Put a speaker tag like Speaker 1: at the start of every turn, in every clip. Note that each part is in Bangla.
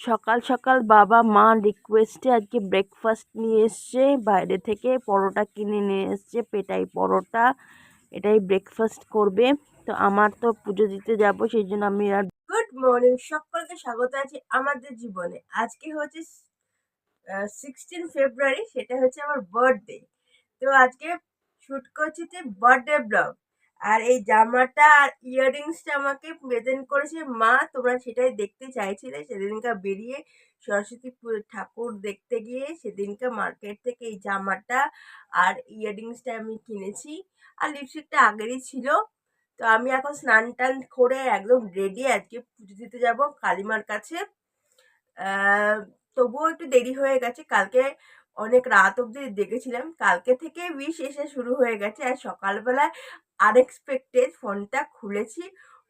Speaker 1: সকাল সকাল বাবা মা রিকোয়েস্টে আজকে ব্রেকফাস্ট নিয়ে এসছে। বাইরে থেকে পরোটা কিনে নিয়ে এসছে, পেটাই পরোটা, এটাই ব্রেকফাস্ট করবে। তো আমার তো পুজো দিতে যাব, সেই জন্য আমি আর
Speaker 2: গুড মর্নিং সকলকে স্বাগত আছে আমাদের জীবনে। আজকে হচ্ছে সিক্সটিন ফেব্রুয়ারি সেটা হচ্ছে আমার বার্থডে তো আজকে শুট করছি যে বার্থডে ব্লগ আর এই জামাটা আর ইয়াররিংসটা আমাকে প্রেজেন্ট করেছে মা, তোমরা সেটাই দেখতে চাইছিলে। সেদিনকার বেরিয়ে সরস্বতী ঠাকুর দেখতে গিয়ে সেদিনকার মার্কেট থেকে এই জামাটা আর ইয়াররিংসটা আমি কিনেছি। আর লিপস্টিকটা আগেরই ছিল। তো আমি এখন স্নান টান করে একদম রেডি আজকে পুজো দিতে যাব কালিমার কাছে। তবুও একটু দেরি হয়ে গেছে। কালকে অনেক রাত অবধি দেখেছিলাম। কালকে থেকে উইশ এসে শুরু হয়ে গেছে আর সকালবেলায় আনএক্সপেক্টেড ফোনটা খুলেছি।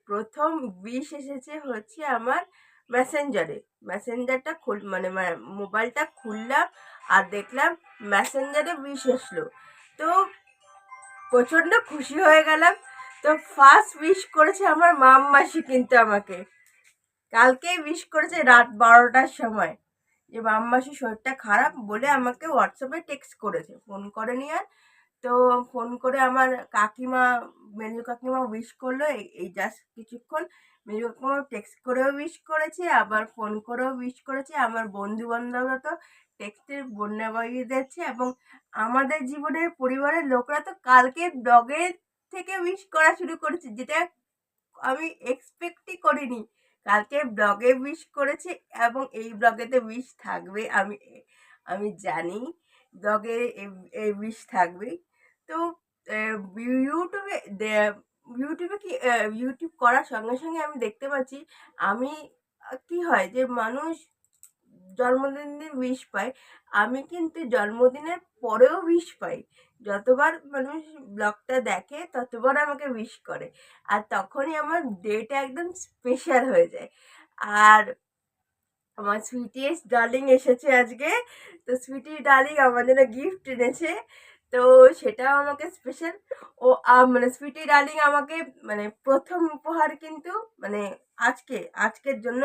Speaker 2: প্রথম উইশ এসেছে হচ্ছে আমার মেসেঞ্জারে মেসেঞ্জারটা খুল মানে মোবাইলটা খুললাম আর দেখলাম মেসেঞ্জারে উইশ এসলো তো প্রচণ্ড খুশি হয়ে গেলাম। তো ফার্স্ট উইশ করেছে আমার মাম মাসি কিন্তু আমাকে। কালকেই উইশ করেছে রাত বারোটার সময়। যে মাম মাসি শরীরটা খারাপ বলে আমাকে হোয়াটসঅ্যাপে টেক্সট করেছে। ফোন করে করেনি আর। তো ফোন করে আমার কাকিমা, মেজু কাকিমা উইশ করল। এই- জাস্ট কিছুক্ষণ মেজু কাকিমা টেক্সট করেও উইশ করেছে, আবার ফোন করেও উইশ করেছে। আমার বন্ধু বান্ধবরা তো টেক্সটের বন্যা বাড়িয়ে দিচ্ছে এবং আমাদের জীবনের পরিবারের লোকরা তো কালকে ব্লগের থেকে উইশ করা শুরু করেছে, যেটা আমি এক্সপেক্টই করিনি। কালকে ব্লগে উইশ করেছে এবং এই ব্লগেতে উইশ থাকবে, আমি আমি জানি ব্লগে এই উইশ থাকবে। তো ইউটিউবে ইউটিউবে কি ইউটিউব করার সঙ্গে সঙ্গে আমি দেখতে পাচ্ছি, আমি, কি হয় যে মানুষ জন্মদিন দিন উইশ পায়, আমি কিন্তু জন্মদিনের পরেও উইশ পাই। যতবার মানুষ ব্লগটা দেখে, ততবার আমাকে উইশ করে। আর তখনই আমার ডেটা একদম স্পেশাল হয়ে যায়। আর আমার সুইটিয়েস্ট ডার্লিং এসেছে আজকে। তো সুইটি ডার্লিং আমার জন্য গিফট এনেছে। তো সেটাও আমাকে স্পেশাল ও মানে সুইটি ডার্লিং আমাকে মানে প্রথম উপহার কিন্তু মানে আজকে, আজকের জন্য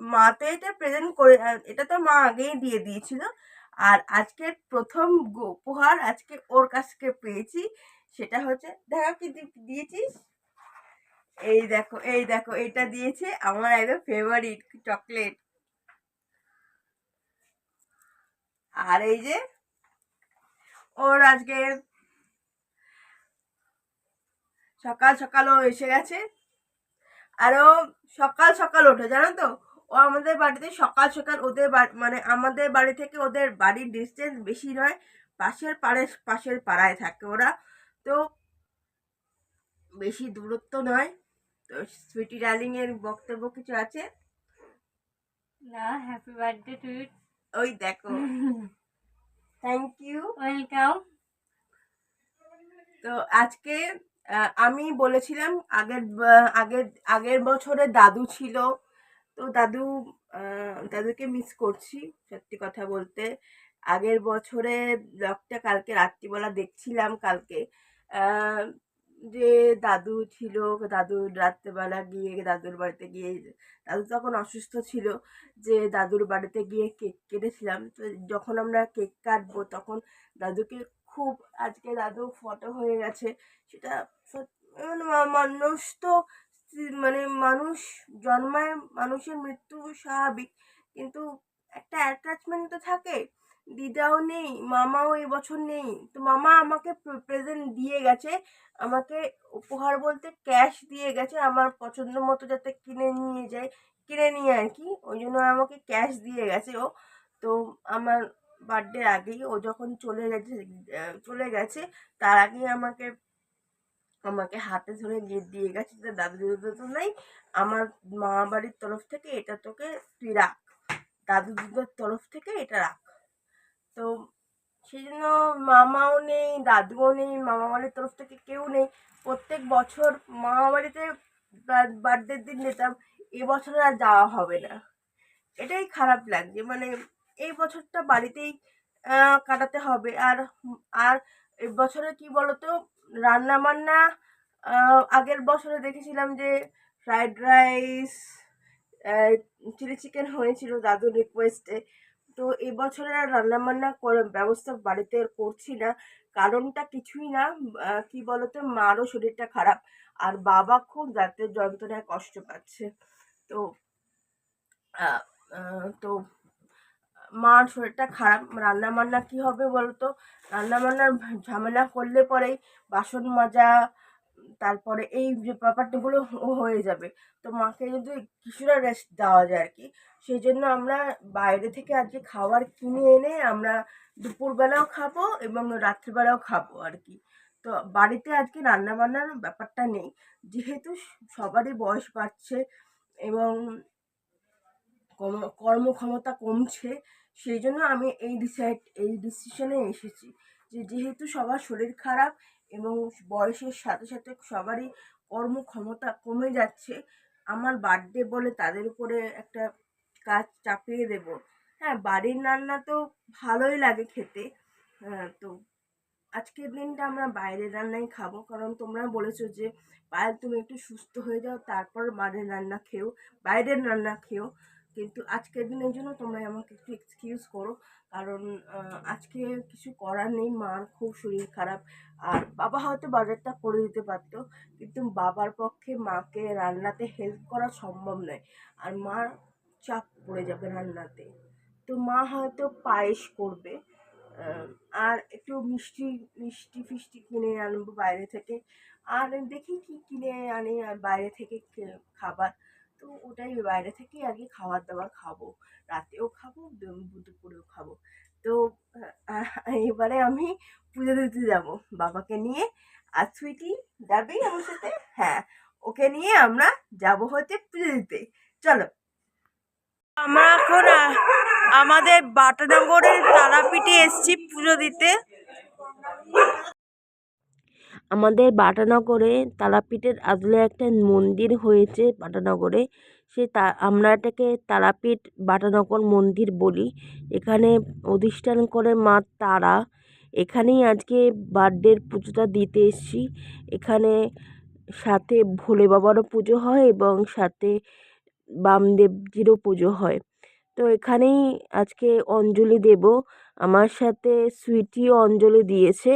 Speaker 2: মা তো এটা প্রেজেন্ট করে এটা তো মা আগেই দিয়ে দিয়েছিল। আর আজকের প্রথম উপহার আজকে ওর কাছ থেকে পেয়েছি। সেটা হচ্ছে, দেখা কি দিয়েছিস? এই দেখো এই দেখো, এটা দিয়েছে আমার একদম ফেভারিট চকলেট আর এই যে, ওর আজকে সকাল সকাল ও এসে গেছে। আর ও সকাল সকাল ওঠে, জানো তো? ও আমাদের বাড়িতে সকাল সকাল ওদের বাড়ি মানে আমাদের বাড়ি থেকে ওদের বাড়ির ডিস্টেন্স বেশি নয় পাশের পাড়ে পাশের পাড়ায় থাকে ওরা। তো বেশি দূরত্ব নয়। তো সুইটি ডার্লিং এর বক্তব্য কিছু আছে?
Speaker 3: না হ্যাপি বার্থডে টু
Speaker 2: ওই দেখো। থ্যাংক ইউ
Speaker 3: ওয়েলকাম
Speaker 2: তো আজকে আমি বলেছিলাম আগের আগের আগের বছরে দাদু ছিল। তো দাদু দাদুকে মিস করছি সত্যি কথা বলতে। আগের বছরে ব্লগটা কালকে রাত্রিবেলা দেখছিলাম কালকে। যে দাদু ছিল, দাদু রাত্রেবেলা গিয়ে দাদুর বাড়িতে গিয়ে, দাদু তখন অসুস্থ ছিল, যে দাদুর বাড়িতে গিয়ে কেক কেটেছিলাম। তো যখন আমরা কেক কাটবো তখন দাদুকে খুব, আজকে দাদু ফটো হয়ে গেছে। সেটা মানে মানুষ তো মানে মানুষ জন্মায় মানুষের মৃত্যু স্বাভাবিক। কিন্তু একটা অ্যাটাচমেন্ট তো থাকে, দিদাও নেই, মামাও এই বছর নেই। তো মামা আমাকে প্রেজেন্ট দিয়ে গেছে, আমাকে উপহার বলতে ক্যাশ দিয়ে গেছে, আমার পছন্দ মতো যাতে কিনে নিয়ে যায়, কিনে নিয়ে আর কি। ওই জন্য আমাকে ক্যাশ দিয়ে গেছে ও। তো আমার বার্থডে আগেই ও যখন চলে গেছে চলে গেছে, তার আগেই আমাকে আমাকে হাতে ধরে গিয়ে দিয়ে গেছে যে, দাদু দিদা তো নাই, আমার মা বাড়ির তরফ থেকে এটা তোকে তুই রাখ। দাদু দিদার তরফ থেকে এটা রাখ। তো সেই জন্য মামাও নেই, দাদুও নেই মামা বাড়ির তরফ থেকে কেউ নেই। প্রত্যেক বছর মামা বাড়িতে বার্থডের দিন যেতাম এবছর আর যাওয়া হবে না। এটাই খারাপ লাগছে মানে এই বছরটা বাড়িতেই কাটাতে হবে। আর আর বছরে কি বলতো? রান্না বান্না আগের বছরে দেখেছিলাম যে ফ্রাইড রাইস চিলি চিকেন হয়েছিল দাদুর রিকোয়েস্টে তো এবছরে আর রান্নাবান্না করে ব্যবস্থা বাড়িতে করছি না। কারণটা কিছুই না কি বলতো? মারও শরীরটা খারাপ। আর বাবা খুব দাঁতের যন্ত্রণায় কষ্ট পাচ্ছে। তো তো মার শরীরটা খারাপ রান্না বান্না কি হবে বলতো? রান্না বান্নার ঝামেলা করলে পরেই বাসন মাজা, তারপরে এই যে ব্যাপারটাগুলো হয়ে যাবে। তো মাকে যদি কিছুটা রেস্ট দেওয়া যায় আর কি সেই জন্য আমরা বাইরে থেকে আজকে খাবার কিনে এনে আমরা দুপুরবেলাও খাব এবং রাত্রিবেলাও খাব আর কি তো বাড়িতে আজকে রান্না বান্নার ব্যাপারটা নেই। যেহেতু সবারই বয়স বাড়ছে এবং কর্মক্ষমতা কমছে, সেই জন্য আমি এই ডিসাইড এই ডিসিশনে এসেছি যে যেহেতু সবার শরীর খারাপ এবং বয়সের সাথে সাথে সবারই কর্মক্ষমতা কমে যাচ্ছে, আমার বার্থডে বলে তাদের উপরে একটা কাজ চাপিয়ে দেব। হ্যাঁ বাড়ির রান্না তো ভালোই লাগে খেতে হ্যাঁ তো আজকের দিনটা আমরা বাইরের রান্নাই খাব, কারণ তোমরা বলেছ যে, পায়েল, তুমি একটু সুস্থ হয়ে যাও, তারপর বাড়ির রান্না খেও, বাইরের রান্না খেও। কিন্তু আজকের দিনের জন্য তোমরা আমাকে একটু এক্সকিউজ করো। কারণ আজকে কিছু করার নেই, মার খুব শরীর খারাপ। আর বাবা হয়তো বাজারটা করে দিতে পারতো, কিন্তু বাবার পক্ষে মাকে রান্নাতে হেল্প করা সম্ভব নয়। আর মার চাপ পড়ে যাবে রান্নাতে। তো মা হয়তো পায়েস করবে আর একটু মিষ্টি মিষ্টি ফিষ্টি কিনে আনব বাইরে থেকে। আর দেখি কি কিনে আনি, আর বাইরে থেকে খাবার। তো ওটাই বাইরে থেকেই আগে খাবার দাবার খাব। রাতেও খাব দুপুরেও খাব। তো এবারে আমি পুজো দিতে যাব। বাবাকে নিয়ে আর সুইটি যাবেই আমার সাথে? হ্যাঁ ওকে নিয়ে আমরা যাব হচ্ছে পুজো দিতে। চলো। আমরা এখন আমাদের বাটানগরের তারাপীঠে এসেছি পুজো দিতে।
Speaker 1: আমাদের বাটানগরে তারাপীঠের আদলে একটা মন্দির হয়েছে বাটানগরে। সে তা, আমরা এটাকে তারাপীঠ বাটানগর মন্দির বলি। এখানে অধিষ্ঠান করে মা তারা। এখানেই আজকে বার্থডের পুজোটা দিতে এসেছি। এখানে সাথে ভোলে বাবারও পুজো হয় এবং সাথে বামদেবজিরও পুজো হয়। তো এখানেই আজকে অঞ্জলি দেব। আমার সাথে সুইটিও অঞ্জলি দিয়েছে।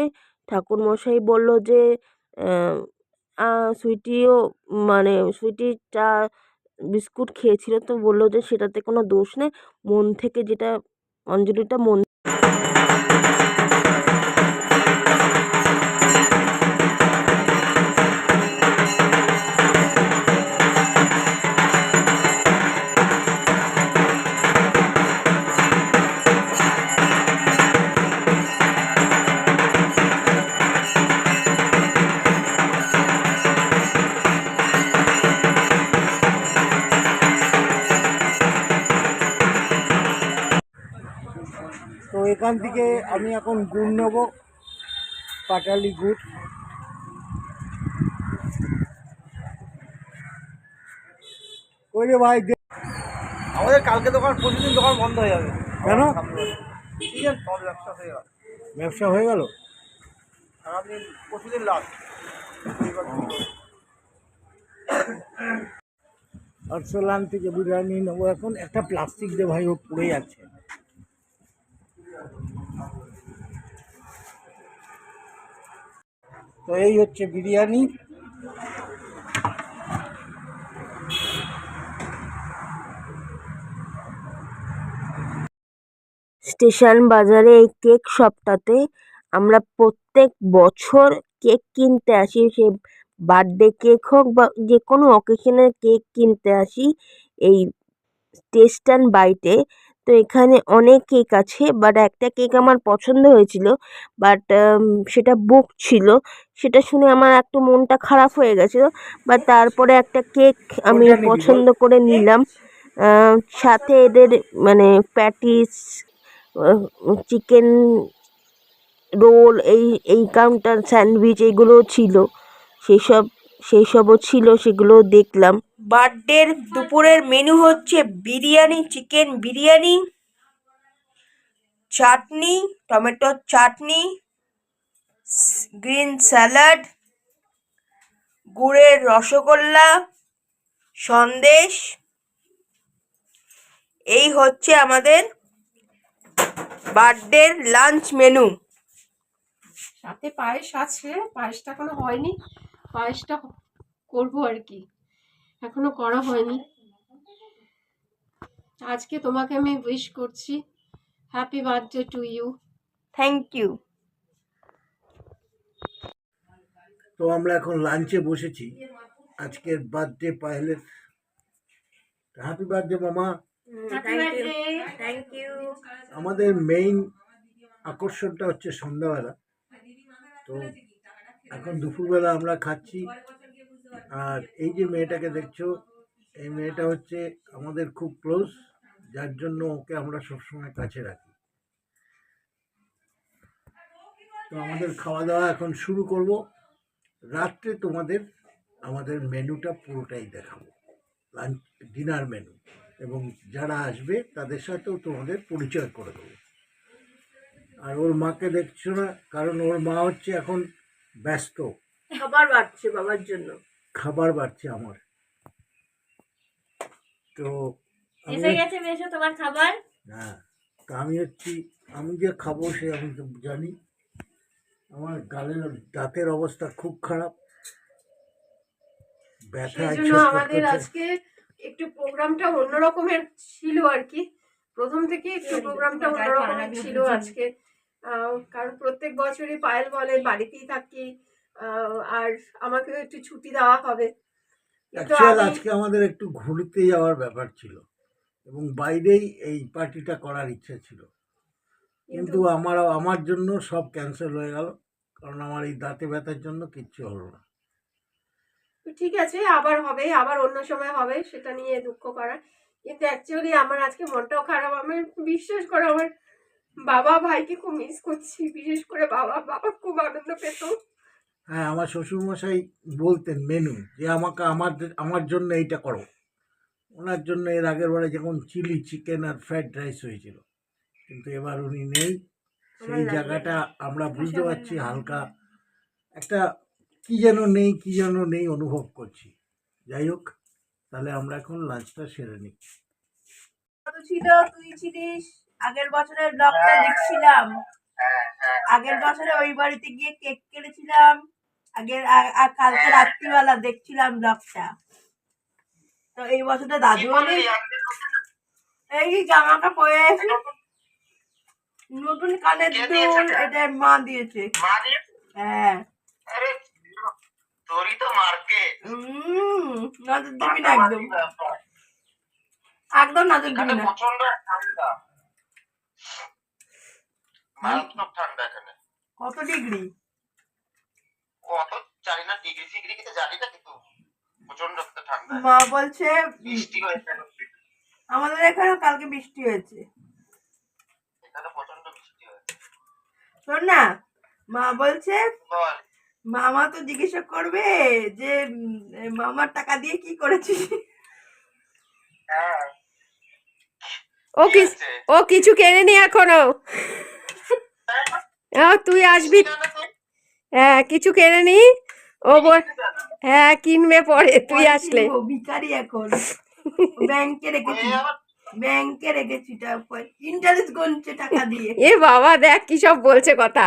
Speaker 1: ঠাকুরমশাই বলল যে সুইটিও মানে সুইটি, চা, বিস্কুট খেয়েছিল। তো বলল যে, সেটাতে কোনো দোষ নেই। মন থেকে যেটা, অঞ্জলিটা মন
Speaker 4: এখান থেকে আমি এখন গুড় নেব পাটালি গুড়। ওই ভাই
Speaker 5: আমাদের কালকে দোকান প্রতিদিন দোকান বন্ধ হয়ে যাবে।
Speaker 4: কেন?
Speaker 5: ব্যবসা হয়ে গেল।
Speaker 4: ব্যবসা হয়ে গেল?
Speaker 5: সারাদিন প্রতিদিন লাভ।
Speaker 4: আরসলান থেকে বিরিয়ানি নেব এখন। একটা প্লাস্টিক দিয়ে ভাই ও পড়ে যাচ্ছে। তো এই হচ্ছে বিরিয়ানি।
Speaker 1: স্টেশন বাজারে এই কেক শপটাতে আমরা প্রত্যেক বছর কেক কিনতে আসি, সে বার্থডে কেক হোক বা যে কোনো অকেশনের কেক কিনতে আসি। এই টেস্ট অ্যান্ড বাইটে তো এখানে অনেক কেক আছে বাট একটা কেক আমার পছন্দ হয়েছিল বাট সেটা বুক ছিল সেটা শুনে আমার একটু মনটা খারাপ হয়ে গেছিল বাট তারপরে একটা কেক আমি? পছন্দ করে নিলাম সাথে এদের মানে প্যাটিস চিকেন রোল এই এই কাউন্টার স্যান্ডউইচ এইগুলোও ছিল সেই সব সেই সবও ছিল, সেগুলো দেখলাম।
Speaker 2: বার্থডের দুপুরের মেনু হচ্ছে বিরিয়ানি চিকেন বিরিয়ানি, চাটনি, টমেটোর চাটনি গ্রিন স্যালাড গুড়ের রসগোল্লা, সন্দেশ। এই হচ্ছে আমাদের বার্থডের লাঞ্চ মেনু
Speaker 6: সাথে পায়েস আছে, পায়েসটা এখনও হয়নি। পায়েসটা করব আর কি। এখনও করা হয়নি। আজকে তোমাকে আমি উইশ করছি। Happy birthday to you
Speaker 2: thank you
Speaker 4: তো আমরা এখন লাঞ্চে বসেছি। আজকের বার্থডে পায়েলের। হ্যাপি বার্থডে মামা।
Speaker 2: থ্যাংক ইউ
Speaker 4: আমাদের মেইন আকর্ষণটা হচ্ছে সন্ধ্যাবেলা। তো এখন দুপুরবেলা আমরা খাচ্ছি। আর এই যে মেয়েটাকে দেখছ, এই মেয়েটা হচ্ছে আমাদের খুব ক্লোজ, যার জন্য ওকে আমরা সবসময় কাছে রাখি। তো আমাদের খাওয়া দাওয়া এখন শুরু করব। রাত্রে তোমাদের আমাদের মেনুটা পুরোটাই দেখাবো। Lunch, dinner menu. এবং যারা আসবে, তাদের সাথেও তোমাদের পরিচয় করে দেবো। আর ওর মাকে দেখছ না, কারণ ওর মা হচ্ছে এখন ব্যস্ত।
Speaker 2: খাবার বাড়ছে বাবার জন্য।
Speaker 4: খাবার বাড়ছে আমার। তো
Speaker 3: এসে গেছে বেশো তোমার খাবার?
Speaker 4: হ্যাঁ তা আমি হচ্ছি আমি যে খাব সে আমি তো জানি। আমার গালের দাঁতের অবস্থা খুব খারাপ।
Speaker 6: সেই জন্য আমাদের আজকে একটু প্রোগ্রামটা অন্য রকমের ছিল আর কি। প্রথম থেকে একটু প্রোগ্রামটা অন্য রকমের ছিল আজকে। কারণ প্রত্যেক বছরই পায়েল বলে বাড়িতেই থাকি আর আমাকে একটু ছুটি দেওয়া হবে।
Speaker 4: আজকে আমাদের একটু ঘুরতে যাওয়ার ব্যাপার ছিল এবং বাইরেই এই পার্টিটা করার ইচ্ছা ছিল। কিন্তু আমার আমার জন্য সব ক্যান্সেল হয়ে গেল কারণ আমার এই দাঁতে ব্যথার জন্য কিচ্ছু হলো না।
Speaker 6: ঠিক আছে আবার হবে আবার অন্য সময় হবে সেটা নিয়ে দুঃখ করা কিন্তু অ্যাকচুয়ালি আমার আজকে মনটাও খারাপ আমি বিশ্বাস করে আমার বাবা ভাইকে খুব মিস করছি বিশেষ করে বাবা বাবা খুব আনন্দ পেত।
Speaker 4: হ্যাঁ আমার শ্বশুরমশাই বলতেন মেনু যে আমাকে আমার আমার জন্য এইটা করো। ওনার জন্য এর আগের বারে যখন চিলি চিকেন আর ফ্রাইড রাইস হয়েছিল। কিন্তু এবার উনি নেই। সেই জায়গাটা আমরা বুঝতে পারছি হালকা। একটা কি যেন নেই কি যেন নেই অনুভব করছি। যাই হোক তাহলে আমরা এখন লাঞ্চটা সেরে নিই।
Speaker 2: ছিল তুই ছিলিস। আগের বছরের ব্লগটা দেখছিলাম। আগের বছরে ওই বাড়িতে গিয়ে কেক কেটেছিলাম। আগের আর কালকে রাত্রিবেলা দেখছিলাম ব্লগটা তো এই বছরটা দাদু নেই। এই জামাটা পরে আছে। নতুন কানের দুল এটা মা দিয়েছে। হ্যাঁ।
Speaker 5: তোরই তো মার্কেট।
Speaker 2: উম, নজর দিবি না একদম। একদম নজর দিবি না।
Speaker 5: প্রচণ্ড ঠান্ডা। মারাত্মক ঠান্ডা এখানে।
Speaker 2: কত ডিগ্রি?
Speaker 5: অত জানি না ডিগ্রি ফিগ্রি কিছু জানি না কিন্তু প্রচণ্ড ঠান্ডা।
Speaker 2: মা বলছে
Speaker 5: বৃষ্টি হয়েছে
Speaker 2: আমাদের এখানেও কালকে বৃষ্টি হয়েছে।
Speaker 5: এখানে প্রচণ্ড বৃষ্টি হয়েছে।
Speaker 2: শোন না মা বলছে
Speaker 5: বল।
Speaker 2: মামা তো জিজ্ঞাসা করবে যে মামার টাকা দিয়ে কি করেছিস?
Speaker 5: হ্যাঁ।
Speaker 6: ও
Speaker 5: কি
Speaker 6: কি
Speaker 5: হয়েছে?
Speaker 6: ও কিছু কেনেনি এখনও। তুই আসবি? হ্যাঁ কিছু কেনেনি ও হ্যাঁ কিনবে পরে তুই আসলে।
Speaker 2: ভিখারি এখন। ব্যাংকে রেখেছি ব্যাংকে রেখেছি ইন্টারেস্ট গুনছে টাকা দিয়ে।
Speaker 6: এ বাবা দেখ কি সব বলছে কথা।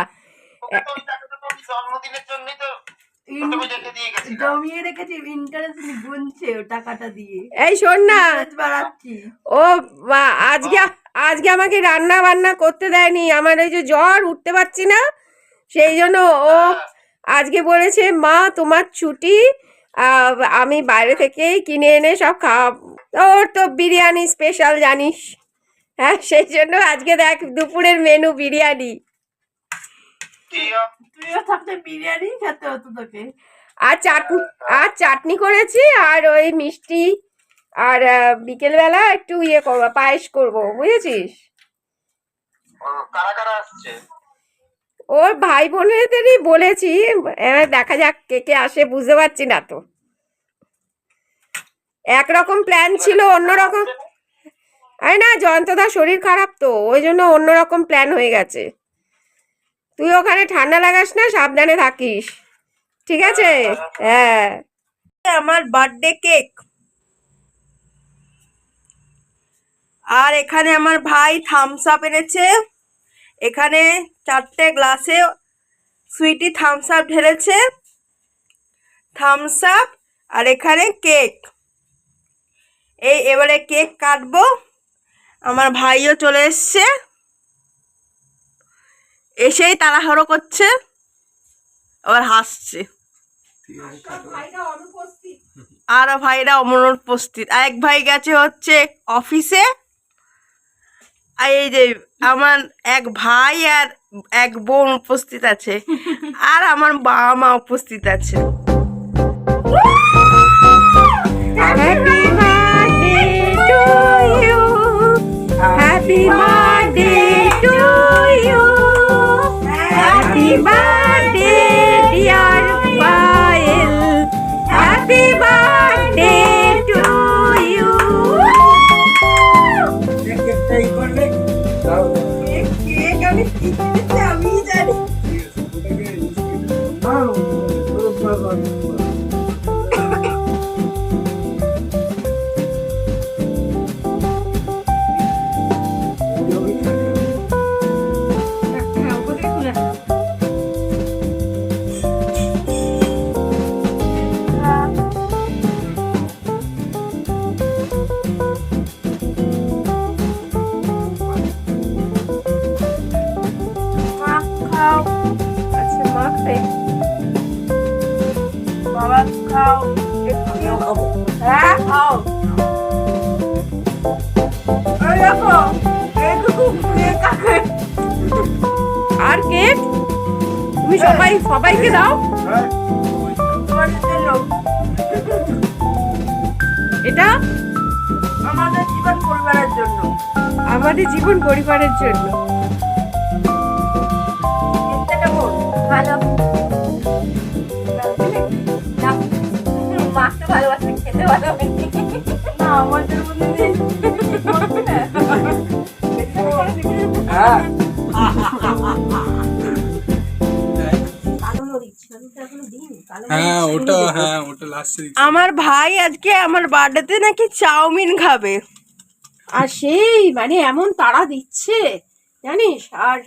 Speaker 2: জমিয়ে রেখেছি ইন্টারেস্ট গুনছে ও টাকাটা দিয়ে।
Speaker 6: এই শোন না। ও আজকে আজকে আমাকে রান্না বান্না করতে দেয়নি। আমার ওই যে জ্বর উঠতে পারছি না। সেই জন্য ও আজকে বলেছে মা তোমার ছুটি। আমি বাইরে থেকেই কিনে এনে সব খাওয়া ওর তো বিরিয়ানি স্পেশাল জানিস? হ্যাঁ সেই জন্য আজকে দেখ দুপুরের মেনু বিরিয়ানি।
Speaker 2: বিরিয়ানি খেতে হতো তোকে।
Speaker 6: আর চাটনি আর চাটনি করেছি আর ওই মিষ্টি আর বিকেলবেলা একটু ইয়ে করব পায়েস করব বুঝেছিস? ওর ভাই বোনেদেরই বলেছি দেখা যাক কে কে আসে বুঝতে পারছি না তো। একরকম প্ল্যান ছিল অন্যরকম আরে না জয়ন্তদার শরীর খারাপ তো ওই জন্য অন্যরকম প্ল্যান হয়ে গেছে। তুই ওখানে ঠান্ডা লাগাস না সাবধানে থাকিস। ঠিক আছে? হ্যাঁ
Speaker 2: আমার বার্থডে কেক আর এখানে আমার ভাই থামস আপ এনেছে। এখানে চারটে গ্লাসে সুইটি থামস আপ ঢেলেছে। থামস আপ আর এখানে কেক এই এবারে কেক কাটবো। আমার ভাইও চলে এসছে। এসেই তাড়াহুড়ো করছে। আবার হাসছে। আর ভাইরা অনুপস্থিত আর এক ভাই গেছে হচ্ছে অফিসে এই যে আমার এক ভাই আর এক বোন উপস্থিত আছে। আর আমার বাবা মা উপস্থিত আছে।
Speaker 6: Happy birthday to you. Happy birthday to you happy birthday
Speaker 4: তোর
Speaker 6: এটা
Speaker 2: আমাদের জীবন পরিবারের জন্য।
Speaker 6: আমাদের জীবন পরিবারের জন্য।
Speaker 3: ভালো। মাকে ভালোবাসে খেতে ভালোবাসে।
Speaker 2: না আমাদের মধ্যে
Speaker 4: হ্যাঁ।
Speaker 7: হ্যাঁ ওটা হ্যাঁ ওটা লাস্টে
Speaker 2: আমার ভাই আজকে আমার বার্থডেতে নাকি চাউমিন খাবে।
Speaker 6: আর সেই মানে এমন তাড়া দিচ্ছে জানিস? আর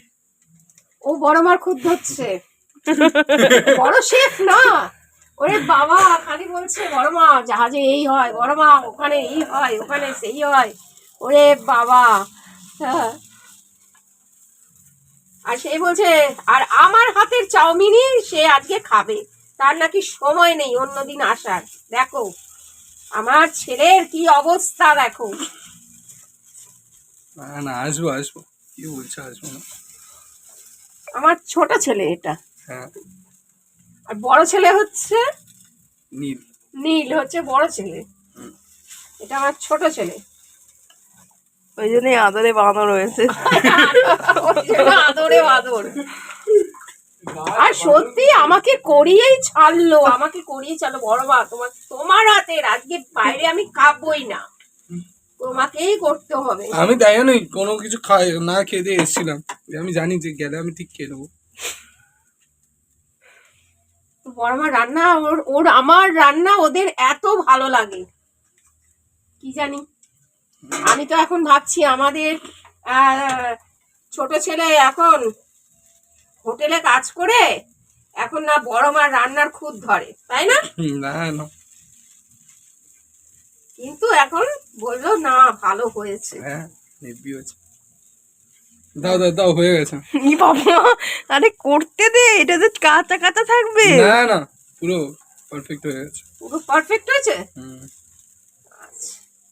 Speaker 6: ও বড় মার খুদ ধরছে। বড় শেফ না। ওরে বাবা খালি বলছে বড় মা জাহাজে এই হয় বড় মা ওখানে এই হয় ওখানে সেই হয়। ওরে বাবা। হ্যাঁ। আর সে বলছে আর আমার হাতের চাউমিনই সে আজকে খাবে। তার নাকি সময় নেই অন্যদিন আসার। দেখো আমার ছেলের কি অবস্থা দেখো।
Speaker 7: না না আসব আসব। কি বলছো আসব না।
Speaker 6: আমার ছোট ছেলে এটা।
Speaker 7: হ্যাঁ।
Speaker 6: আর বড় ছেলে হচ্ছে?
Speaker 7: নীল।
Speaker 6: নীল হচ্ছে বড় ছেলে। এটা আমার ছোট ছেলে।
Speaker 2: ওই জন্যই আদরে বাঁধা রয়েছে
Speaker 6: আদরে আদর আর সত্যি আমাকে করিয়েই ছাড়লো। আমাকে করিয়ে ছাড়লো বড় মা তোমার তোমার হাতের আজকে বাইরে আমি খাবই না। তোমাকেই করতে হবে।
Speaker 7: আমি তাই জানি কোনো কিছু খাই না খেয়ে দিয়ে এসেছিলাম। আমি জানি যে গেলে আমি ঠিক খেয়ে নেব।
Speaker 6: বড় মা রান্না ওর ওর আমার রান্না ওদের এত ভালো লাগে। কি জানি? আমি তো এখন ভাবছি আমাদের আহ, ছোট ছেলে এখন হোটেলে কাজ করে এখন না বড় মার রান্নার খুদ ধরে তাই না?
Speaker 7: না না।
Speaker 6: কিন্তু এখন বলল না ভালো হয়েছে।
Speaker 7: হ্যাঁ নিবি হয়েছে। দাও দাও দাও হয়ে গেছে।
Speaker 2: ই বাবা আরে করতে দে এটা তো কাঁচা কাঁচা থাকবে।
Speaker 7: না না পুরো পারফেক্ট হয়ে গেছে।
Speaker 6: পুরো পারফেক্ট হয়েছে?
Speaker 7: হুম।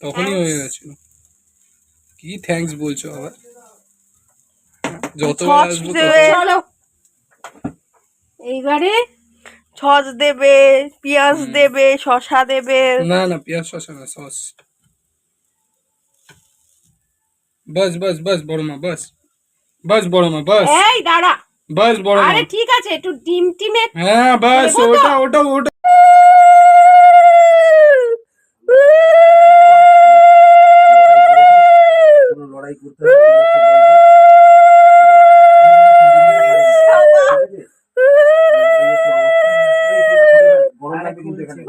Speaker 7: তখনই হয়ে গেছিল। কি থ্যাঙ্কস বলছো আবার? যতবার
Speaker 2: ছচ
Speaker 7: আসব।
Speaker 6: চলো এইবারে
Speaker 2: সস দেবে পেঁয়াজ দেবে শশা দেবে।
Speaker 7: না না পেঁয়াজ শসা না সস। বাস বাস বাস বড় মা বাস। বাস বড় মা বাস।
Speaker 6: এই দাঁড়া।
Speaker 7: বাস বড় মা।
Speaker 6: আরে ঠিক আছে একটু ডিম টিমে
Speaker 7: হ্যাঁ বাস ওটা ওটা ওটা।
Speaker 4: লড়াই করতে হবে গরম লাগবে কিন্তু এখানে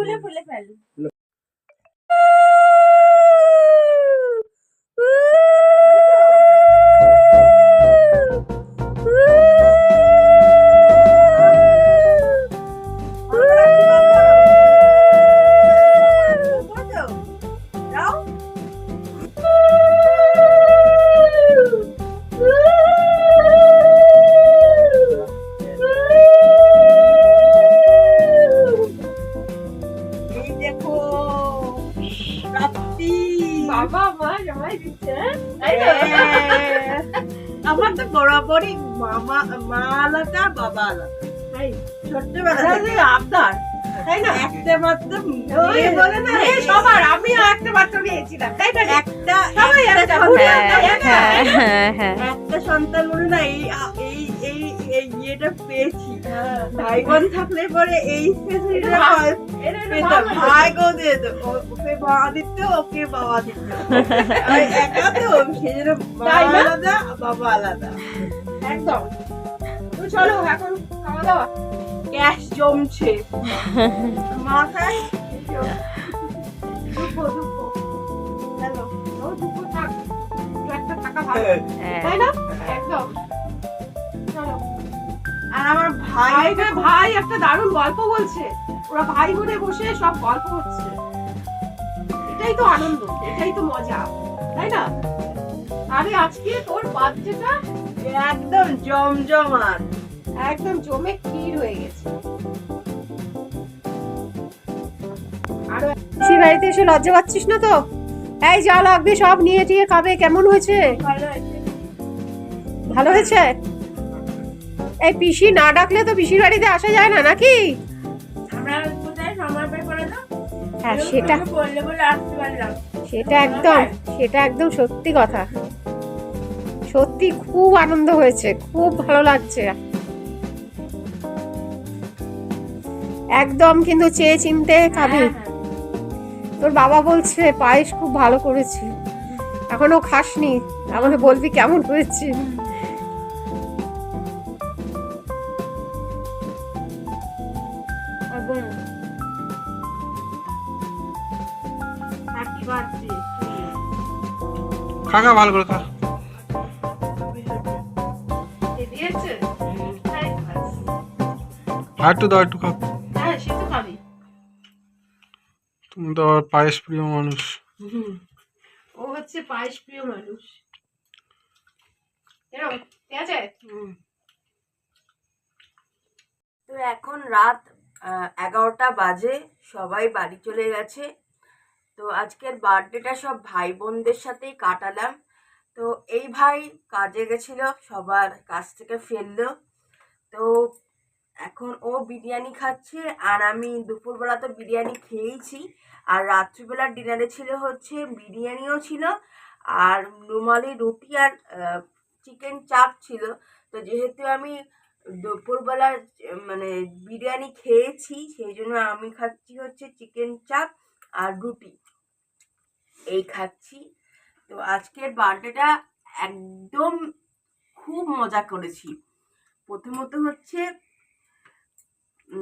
Speaker 2: একা তো সেজন্য মা আলাদা বাবা আলাদা
Speaker 6: একদম তো চলো এখন খাওয়া দাওয়া
Speaker 2: গ্যাস জমছে মাথায় দুঃখ দুঃখ হ্যালো
Speaker 6: দুপুর থাক একটা থাকা ভালো
Speaker 1: হ্যাঁ
Speaker 6: তাই না একদম চলো
Speaker 2: আর আমার ভাই
Speaker 6: ভাই একটা দারুণ গল্প বলছে ওরা ভাই বোনে বসে সব গল্প হচ্ছে এটাই তো আনন্দ এটাই তো মজা তাই না? আরে আজকে তোর বার্থডেটা
Speaker 2: একদম জমজমাট।
Speaker 6: একদম জমে ক্ষীর হয়ে গেছে। আরও বাড়িতে এসে লজ্জা পাচ্ছিস না তো? এই যা লাগবে সব নিয়ে টিয়ে খাবে কেমন হয়েছে।
Speaker 2: ভালো হয়েছে?
Speaker 6: এই পিসি না ডাকলে তো পিসির বাড়িতে আসা যায় না নাকি? হ্যাঁ সেটা
Speaker 2: বললে বলে আসতে পারলাম
Speaker 6: সেটা একদম সেটা একদম সত্যি কথা। সত্যি খুব আনন্দ হয়েছে খুব ভালো লাগছে। একদম কিন্তু চেয়ে চিনতে খাবি তোর বাবা বলছে পায়েস খুব ভালো করেছি। এখনও খাসনি। আমাকে বলবি কেমন হয়েছে?
Speaker 7: খা ভালো করে খা। আর একটু দাও একটু খা।
Speaker 6: হ্যাঁ
Speaker 7: তুমি তো আবার পায়েস প্রিয় মানুষ।
Speaker 6: ও হচ্ছে পায়েস প্রিয় মানুষ। এরকম ঠিক আছে?
Speaker 2: তো এখন রাত এগারোটা বাজে সবাই বাড়ি চলে গেছে। তো আজকের বার্থডেটা সব ভাই বোনদের সাথেই কাটালাম। তো এই ভাই কাজে গেছিল, সবার কাছ থেকে ফেলল। তো এখন ও বিরিয়ানি খাচ্ছে আর আমি দুপুরবেলা তো বিরিয়ানি খেয়েইছি। আর রাত্রিবেলার ডিনারে ছিল হচ্ছে বিরিয়ানিও ছিল আর রুমালি রুটি আর চিকেন চাপ ছিল। তো যেহেতু আমি দুপুরবেলা মানে বিরিয়ানি খেয়েছি, সেই জন্য আমি খাচ্ছি হচ্ছে চিকেন চাপ আর রুটি। এই খাচ্ছি। তো আজকের বার্থডেটা একদম খুব মজা করেছি। প্রথমত হচ্ছে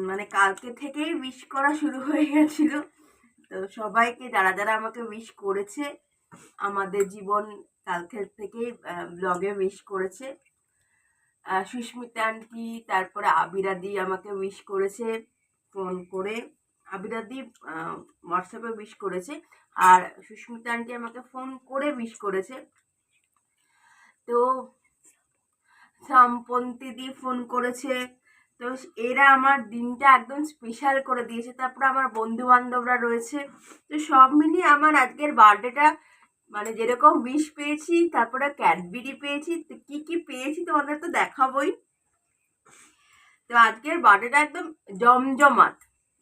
Speaker 2: মানে কালকে থেকেই উইশ করা শুরু হয়ে গেছিল। তো সবাইকে, যারা যারা আমাকে উইশ করেছে, আমাদের জীবন কালকে থেকেই ব্লগে উইশ করেছে। সুস্মিতা আন্টি তারপরে আবিরাদি আমাকে উইশ করেছে ফোন করে। আবিরাদি হোয়াটসঅ্যাপে উইশ করেছে। আর সুস্মিতা আন্টি আমাকে ফোন করে উইশ করেছে। তো সামপন্তি দি ফোন করেছে। তো এরা আমার দিনটা একদম স্পেশাল করে দিয়েছে। তারপরে আমার বন্ধু বান্ধবরা রয়েছে। তো সব মিলিয়ে আমার আজকের বার্থডেটা মানে যেরকম উইশ পেয়েছি, তারপরে ক্যাডবেরি পেয়েছি। কী কী পেয়েছি তোমাদের তো দেখাবোই। তো আজকের বার্থডেটা একদম জমজমাট।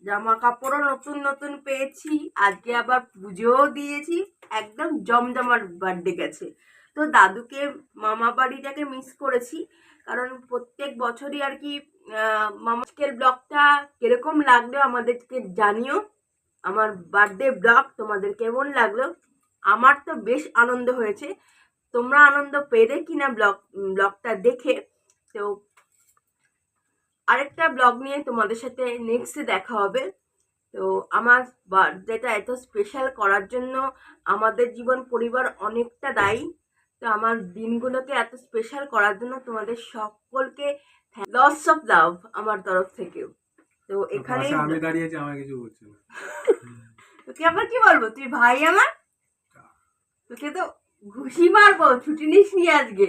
Speaker 2: জামা কাপড়ও নতুন নতুন পেয়েছি। আজকে আবার পুজোও দিয়েছি। একদম জমজমার বার্থডে গেছে। তো দাদুকে, মামা বাড়িটাকে মিস করেছি। কারণ প্রত্যেক বছরই আর কি মামাস্কেল ব্লগটা কীরকম লাগল আমাদেরকে জানিও। আমার বার্থডে ব্লগ তোমাদের কেমন লাগল? আমার তো বেশ আনন্দ হয়েছে। তোমরা আনন্দ পেলে কিনা ব্লগ ব্লগটা দেখে। তো আরেকটা ব্লগ নিয়ে তোমাদের সাথে নেক্সটে দেখা হবে। তো আমার বার্থডেটা এত স্পেশাল করার জন্য আমাদের জীবন পরিবার অনেকটা দায়ী। তো আমার দিনগুলোকে এত স্পেশাল করার জন্য তোমাদের সকলকে লস অফ লাভ আমার তরফ থেকেও তো এখানে
Speaker 8: আমি দাঁড়িয়ে আছি আমার কিছু বলছে না।
Speaker 2: তোকে আবার কি বলব? তুই ভাই আমার? তোকে তো ঘুষি মারবো ছুটি নিস নি আজকে।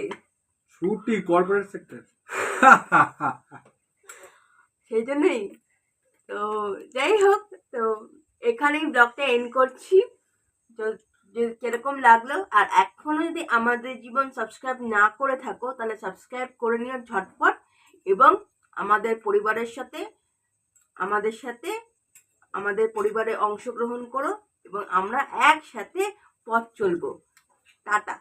Speaker 8: ছুটি কর্পোরেট সেক্টর
Speaker 2: সেই জন্যই। তো যাই হোক, তো এখানেই ব্লগটা এন্ড করছি। তো কীরকম লাগল, আর এখনও যদি আমাদের জীবন সাবস্ক্রাইব না করে থাকো, তাহলে সাবস্ক্রাইব করে নিও ঝটপট এবং আমাদের পরিবারের সাথে, আমাদের সাথে, আমাদের পরিবারে অংশগ্রহণ করো এবং আমরা একসাথে পথ চলবো। টাটা।